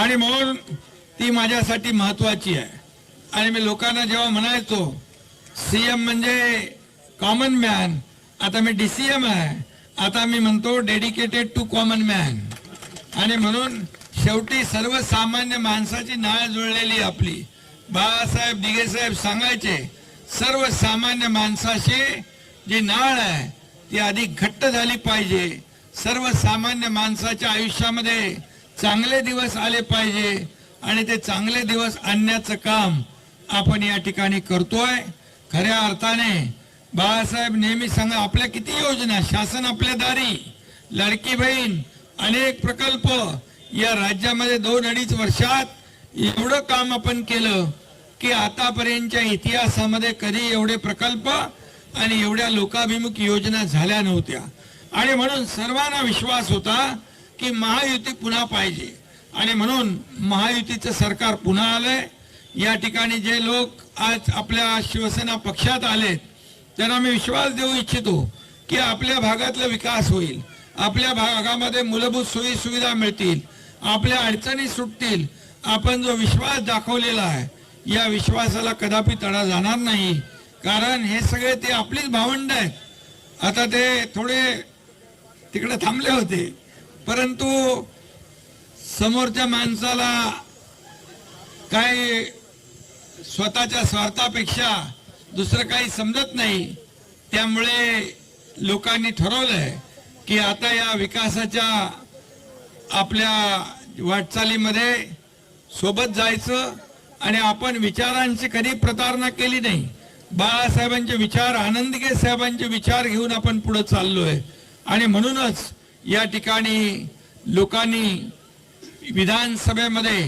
आणि म्हणून ती माझ्यासाठी महत्वाची आहे. आणि मी लोकांना जेव्हा म्हणायचो सीएम म्हणजे कॉमन मॅन आता मी डीसीएम आहे. आता मी म्हणतो डेडिकेटेड टू कॉमन मॅन आणि म्हणून शेवटी सर्वसामान्य माणसाची नाळ जुळलेली आपली. बाळासाहेब दिगेसाहेब सांगायचे सर्वसामान्य माणसाशी जी नाळ आहे ती अधिक घट्ट झाली पाहिजे. सर्वसामान्य माणसाच्या आयुष्यामध्ये चांगले दिवस आले पाहिजे आणि ते चांगले दिवस आणण्याचं काम आपण या ठिकाणी करतोय. खऱ्या अर्थाने बाळासाहेब नेहमी सांगा आपल्या किती योजना? शासन आपल्या दारी. लाडकी बहीण अनेक प्रकल्प या राज्यामध्ये दोन अडीच वर्षात एवढं काम आपण केलं की आतापर्यंतच्या इतिहासामध्ये कधी एवढे प्रकल्प आणि एवढ्या लोकाभिमुख योजना झाल्या नव्हत्या. आणि म्हणून सर्वांना विश्वास होता की महायुती पुन्हा पाहिजे. आणि म्हणून महायुतीचं सरकार पुन्हा आलंय. या ठिकाणी जे लोक आज आपल्या शिवसेना पक्षात आलेत त्यांना मी विश्वास देऊ इच्छितो की आपल्या भागातला विकास होईल. आपल्या भागामध्ये मूलभूत सोयी सुविधा मिळतील. आपल्या अडचणी सुटतील. आपण जो विश्वास दाखवलेला आहे या विश्वासाला कदापि तडा जाणार नाही. कारण हे सगळे ते आपलीच भावंड आहेत. आता ते थोडे तिकडे थांबले होते. परंतु समोरच्या माणसाला काय स्वतःच्या स्वार्थापेक्षा दुसरं काही समजत नाही त्यामुळे लोकांनी ठरवलंय की आता या विकासाच्या आपल्या वाटचालीमध्ये सोबत जायचं आणि आपण विचारांची कधी प्रतारणा केली नाही. बाळासाहेबांचे विचार आनंदगे साहेबांचे विचार घेऊन आपण पुढे चाललोय. आणि म्हणूनच या ठिकाणी लोकांनी विधानसभेमध्ये